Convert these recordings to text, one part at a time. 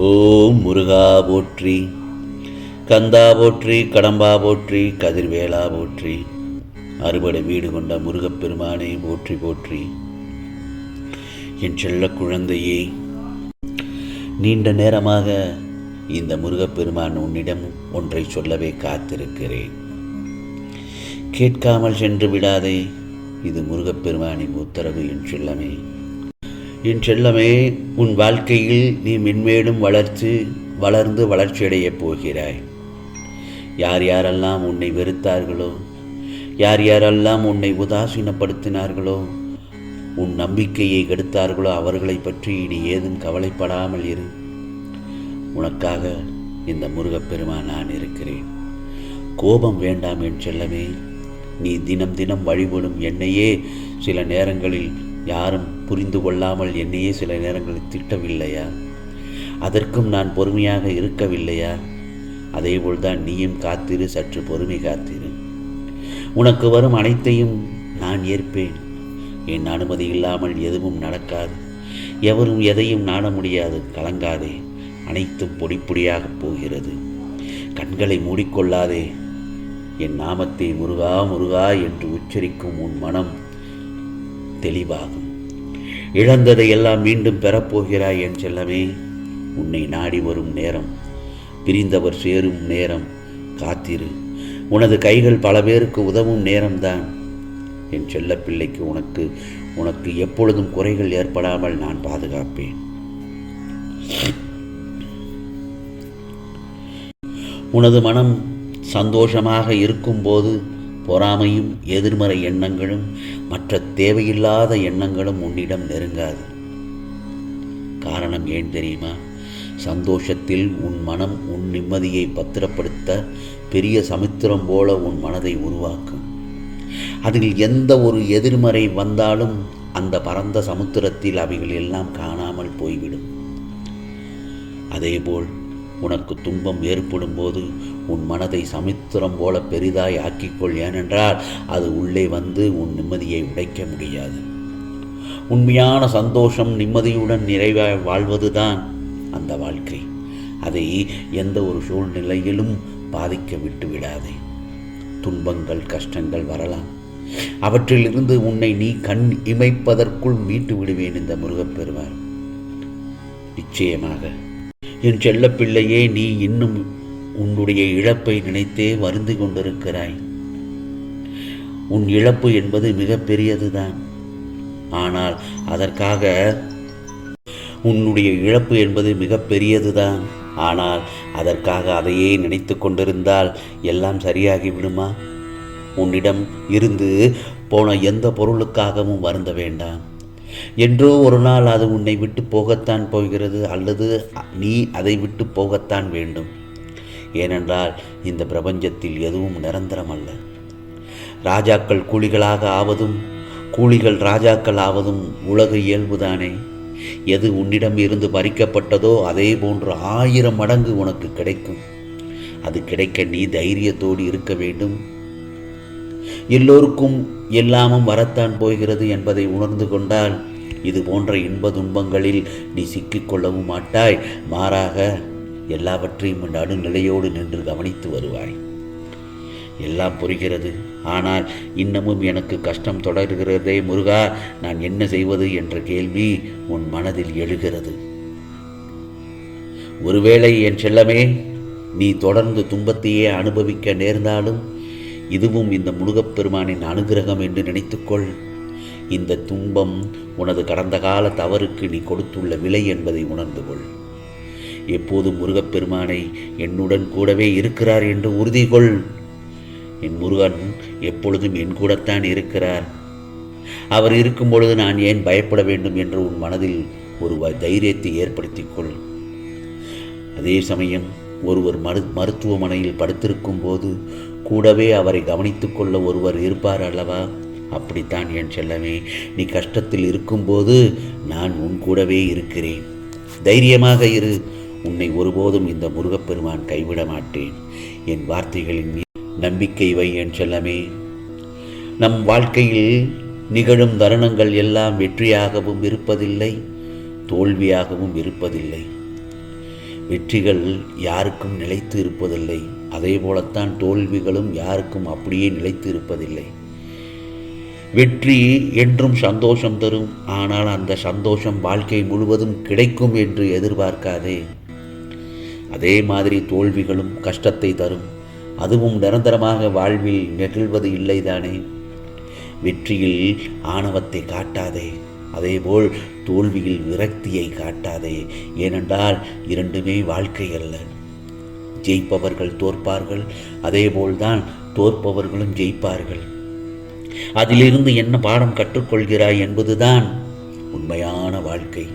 ஓம் முருகா போற்றி கந்தா போற்றி கடம்பா போற்றி கதிர்வேலா போற்றி அறுபடை வீடு கொண்ட முருகப்பெருமானை போற்றி போற்றி. என் செல்ல குழந்தையே நீண்ட நேரமாக இந்த முருகப்பெருமான் உன்னிடம் ஒன்றை சொல்லவே காத்திருக்கிறேன். கேட்காமல் சென்று விடாதே இது முருகப்பெருமானின் உத்தரவு என் செல்லமே. என் செல்லமே உன் வாழ்க்கையில் நீ மென்மேலும் வளர்த்து வளர்ந்து வளர்ச்சியடையப் போகிறாய். யார் யாரெல்லாம் உன்னை வெறுத்தார்களோ யார் யாரெல்லாம் உன்னை உதாசீனப்படுத்தினார்களோ உன் நம்பிக்கையை கெடுத்தார்களோ அவர்களை பற்றி நீ ஏதும் கவலைப்படாமல் இரு. உனக்காக இந்த முருகப்பெருமான் நான் இருக்கிறேன். கோபம் வேண்டாம் என் செல்லமே. நீ தினம் தினம் வழிபடும் என்னையே சில நேரங்களில் யாரும் புரிந்து கொள்ளாமல் என்னையே சில நேரங்களில் திட்டவில்லையா? அதற்கும் நான் பொறுமையாக இருக்கவில்லையா? அதேபோல்தான் நீயும் காத்திரு சற்று பொறுமை காத்திரு. உனக்கு வரும் அனைத்தையும் நான் ஏற்பேன். என் அனுமதி இல்லாமல் எதுவும் நடக்காது. எவரும் எதையும் நாட முடியாது கலங்காதே. அனைத்தும் பொடி பொடியாகப் போகிறது. கண்களை மூடிக்கொள்ளாதே. என் நாமத்தை முருகா முருகா என்று உச்சரிக்கும் உன் மனம் தெளிவாகும். இழந்ததை எல்லாம் மீண்டும் பெறப்போகிறாய் என் செல்லமே. உன்னை நாடி வரும் நேரம் பிரிந்தவர் சேரும் நேரம் காத்திரு. உனது கைகள் பல பேருக்கு உதவும் நேரம்தான். என் செல்லப்பிள்ளைக்கு உனக்கு உனக்கு எப்பொழுதும் குறைகள் ஏற்படாமல் நான் பாதுகாப்பேன். உனது மனம் சந்தோஷமாக இருக்கும்போது பொறாமையும் எதிர்மறை எண்ணங்களும் மற்ற தேவையில்லாத எண்ணங்களும் உன்னிடம் நெருங்காது. காரணம் ஏன் தெரியுமா? சந்தோஷத்தில் உன் மனம் உன் நிம்மதியை பத்திரப்படுத்த பெரிய சமுத்திரம் போல உன் மனதை உருவாக்கும். அதில் எந்த ஒரு எதிர்மறை வந்தாலும் அந்த பரந்த சமுத்திரத்தில் அவைகள் எல்லாம் காணாமல் போய்விடும். அதேபோல் உனக்கு துன்பம் ஏற்படும் போது உன் மனதை சமுத்திரம் போல பெரிதாய் ஆக்கிக்கொள் ஏனென்றால் அது உள்ளே வந்து உன் நிம்மதியை உடைக்க முடியாது. உண்மையான சந்தோஷம் நிம்மதியுடன் நிறைவாய் வாழ்வதுதான் அந்த வாழ்க்கை. அதை எந்த ஒரு சூழ்நிலையிலும் பாதிக்க விட்டு விடாதே. துன்பங்கள் கஷ்டங்கள் வரலாம். அவற்றிலிருந்து உன்னை நீ கண் இமைப்பதற்குள் மீட்டு விடுவேன் இந்த முருகப்பெருமான். நிச்சயமாக என் செல்லப்பிள்ளையே நீ இன்னும் உன்னுடைய இழப்பை நினைத்தே வருந்து கொண்டிருக்கிறாய். உன் இழப்பு என்பது மிக பெரியதுதான் ஆனால் அதற்காக உன்னுடைய இழப்பு என்பது மிக பெரியதுதான் ஆனால் அதற்காக அதையே நினைத்து கொண்டிருந்தால் எல்லாம் சரியாகி விடுமா? உன்னிடம் இருந்து போன எந்த பொருளுக்காகவும் வருந்த வேண்டாம். என்றோ ஒரு நாள் அது உன்னை விட்டு போகத்தான் போகிறது அல்லது நீ அதை விட்டு போகத்தான் வேண்டும். ஏனென்றால் இந்த பிரபஞ்சத்தில் எதுவும் நிரந்தரமல்ல. ராஜாக்கள் கூலிகளாக ஆவதும் கூலிகள் ராஜாக்கள் ஆவதும் உலக இயல்புதானே. எது உன்னிடம் இருந்து பறிக்கப்பட்டதோ அதே போன்று ஆயிரம் மடங்கு உனக்கு கிடைக்கும். அது கிடைக்க நீ தைரியத்தோடு இருக்க வேண்டும். எல்லோருக்கும் எல்லாமும் வரத்தான் போகிறது என்பதை உணர்ந்து கொண்டால் இது போன்ற இன்ப துன்பங்களில் நீ சிக்கிக்கொள்ளவும் மாட்டாய். மாறாக எல்லாவற்றையும் நடுநிலையோடு நின்று கவனித்து வருவாய். எல்லாம் புரிகிறது. ஆனால் இன்னமும் எனக்கு கஷ்டம் தொடர்கிறதே முருகா நான் என்ன செய்வது என்ற கேள்வி உன் மனதில் எழுகிறது. ஒருவேளை என் செல்லமே நீ தொடர்ந்து துன்பத்தையே அனுபவிக்க நேர்ந்தாலும் இதுவும் இந்த முருகப்பெருமானின் அனுகிரகம் என்று நினைத்துக்கொள். இந்த துன்பம் உனது கடந்த கால தவறுக்கு நீ கொடுத்துள்ள விலை என்பதை உணர்ந்து கொள். எப்போதும் முருகப்பெருமானை என்னுடன் கூடவே இருக்கிறார் என்று உறுதி கொள் என் முருகன் எப்பொழுதும் என் கூடத்தான் இருக்கிறார். அவர் இருக்கும் பொழுது நான் ஏன் பயப்பட வேண்டும் என்று உன் மனதில் ஒரு தைரியத்தை ஏற்படுத்திக் கொள் அதே சமயம் ஒருவர் மரு மருத்துவமனையில் படுத்திருக்கும் போது கூடவே அவரை கவனித்துக் கொள்ள ஒருவர் இருப்பார் அல்லவா? அப்படித்தான் என் செல்லமே நீ கஷ்டத்தில் இருக்கும்போது நான் உன் கூடவே இருக்கிறேன். தைரியமாக இரு உன்னை ஒருபோதும் இந்த முருகப்பெருமான் கைவிட மாட்டேன். என் வார்த்தைகளின் நம்பிக்கை வை என் செல்லமே. நம் வாழ்க்கையில் நிகழும் தருணங்கள் எல்லாம் வெற்றியாகவும் இருப்பதில்லை தோல்வியாகவும் இருப்பதில்லை. வெற்றிகள் யாருக்கும் நிலைத்து இருப்பதில்லை அதே போலத்தான் தோல்விகளும் யாருக்கும் அப்படியே நிலைத்து இருப்பதில்லை. வெற்றி என்றும் சந்தோஷம் தரும் ஆனால் அந்த சந்தோஷம் வாழ்க்கை முழுவதும் கிடைக்கும் என்று எதிர்பார்க்காதே. அதே மாதிரி தோல்விகளும் கஷ்டத்தை தரும். அதுவும் நிரந்தரமாக வாழ்வில் நெகிழ்வது இல்லைதானே? வெற்றியில் ஆணவத்தை காட்டாதே. அதேபோல் தோல்வியில் விரக்தியை காட்டாதே. ஏனென்றால் இரண்டுமே வாழ்க்கை அல்ல. ஜெயிப்பவர்கள் தோற்பார்கள் அதேபோல்தான் தோற்பவர்களும் ஜெயிப்பார்கள். அதிலிருந்து என்ன பாடம் கற்றுக்கொள்கிறாய் என்பதுதான் உண்மையான வாழ்க்கை.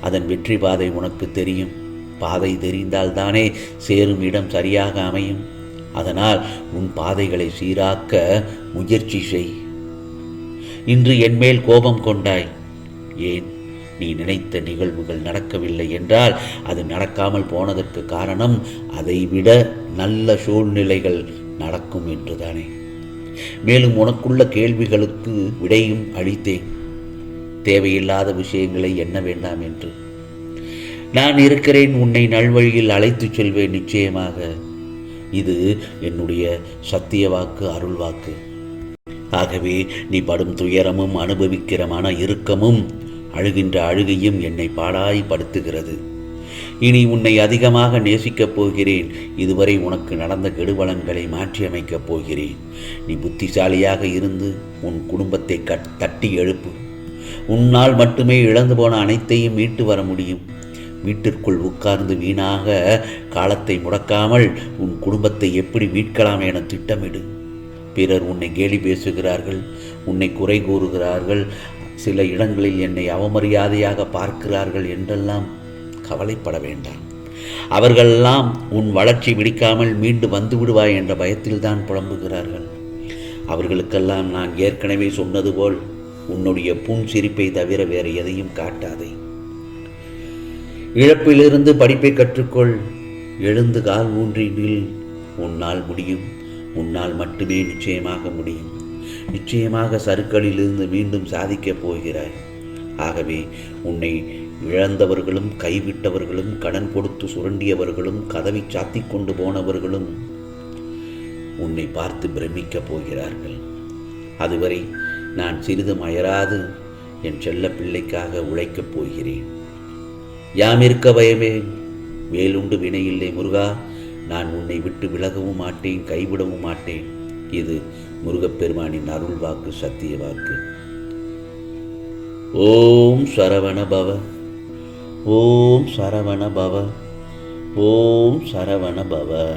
அதன் வெற்றி பாதை உனக்கு தெரியும். பாதை தெரிந்தால்தானே சேரும் இடம் சரியாக அமையும். அதனால் உன் பாதைகளை சீராக்க முயற்சி செய். இன்று என்மேல் கோபம் கொண்டாய். ஏன்? நீ நினைத்த நிகழ்வுகள் நடக்கவில்லை என்றால் அது நடக்காமல் போனதற்கு காரணம் அதைவிட நல்ல சூழ்நிலைகள் நடக்கும் என்றுதானே. மேலும் உனக்குள்ள கேள்விகளுக்கு விடையும் அளித்தேன். தேவையில்லாத விஷயங்களை எண்ண வேண்டாம் என்று. நான் இருக்கிறேன் உன்னை நல்வழியில் அழைத்துச் செல்வேன் நிச்சயமாக. இது என்னுடைய சத்திய வாக்கு அருள் வாக்கு. ஆகவே நீ படும் துயரமும் அனுபவிக்கிற மன இறுக்கமும் அழுகின்ற அழுகையும் என்னை பாடாய்படுத்துகிறது இனி உன்னை அதிகமாக நேசிக்கப் போகிறேன். இதுவரை உனக்கு நடந்த கெடுபலன்களை மாற்றியமைக்கப் போகிறேன். நீ புத்திசாலியாக இருந்து உன் குடும்பத்தை கட் தட்டி எழுப்பு. உன்னால் மட்டுமே இழந்து போன அனைத்தையும் மீட்டு வர முடியும். வீட்டிற்குள் உட்கார்ந்து வீணாக காலத்தை முடக்காமல் உன் குடும்பத்தை எப்படி மீட்கலாம் என திட்டமிடு. பிறர் உன்னை கேலி பேசுகிறார்கள் உன்னை குறை கூறுகிறார்கள் சில இடங்களில் என்னை அவமரியாதையாக பார்க்கிறார்கள் என்றெல்லாம் கவலைப்பட வேண்டாம். அவர்களெல்லாம் உன் வளர்ச்சி விடிக்காமல் மீண்டு வந்து விடுவாய் என்ற பயத்தில்தான் புலம்புகிறார்கள். அவர்களுக்கெல்லாம் நான் ஏற்கனவே சொன்னது போல் உன்னுடைய புன் சிரிப்பை தவிர வேறு எதையும் காட்டாதே. இழப்பிலிருந்து படிப்பை கற்றுக்கொள். எழுந்து கால் ஊன்றி நில். உன்னால் முடியும். உன்னால் மட்டுமே நிச்சயமாக முடியும். நிச்சயமாக சருக்களிலிருந்து மீண்டும் சாதிக்கப் போகிறாய். ஆகவே உன்னை இழந்தவர்களும் கைவிட்டவர்களும் கடன் கொடுத்து சுரண்டியவர்களும் கதவை சாத்திக் கொண்டு போனவர்களும் உன்னை பார்த்து பிரமிக்கப் போகிறார்கள். அதுவரை நான் சிறிதும் அயராது என் செல்ல பிள்ளைக்காக உழைக்கப் போகிறேன். யாம் இருக்க பயமே? வேலுண்டு வினையில்லை முருகா நான் உன்னை விட்டு விலகவும் மாட்டேன் கைவிடவும் மாட்டேன். இது முருகப்பெருமானின் அருள் வாக்கு சத்திய வாக்கு. ஓம் சரவண பவ ஓம் சரவண பவ ஓம் சரவண பவ.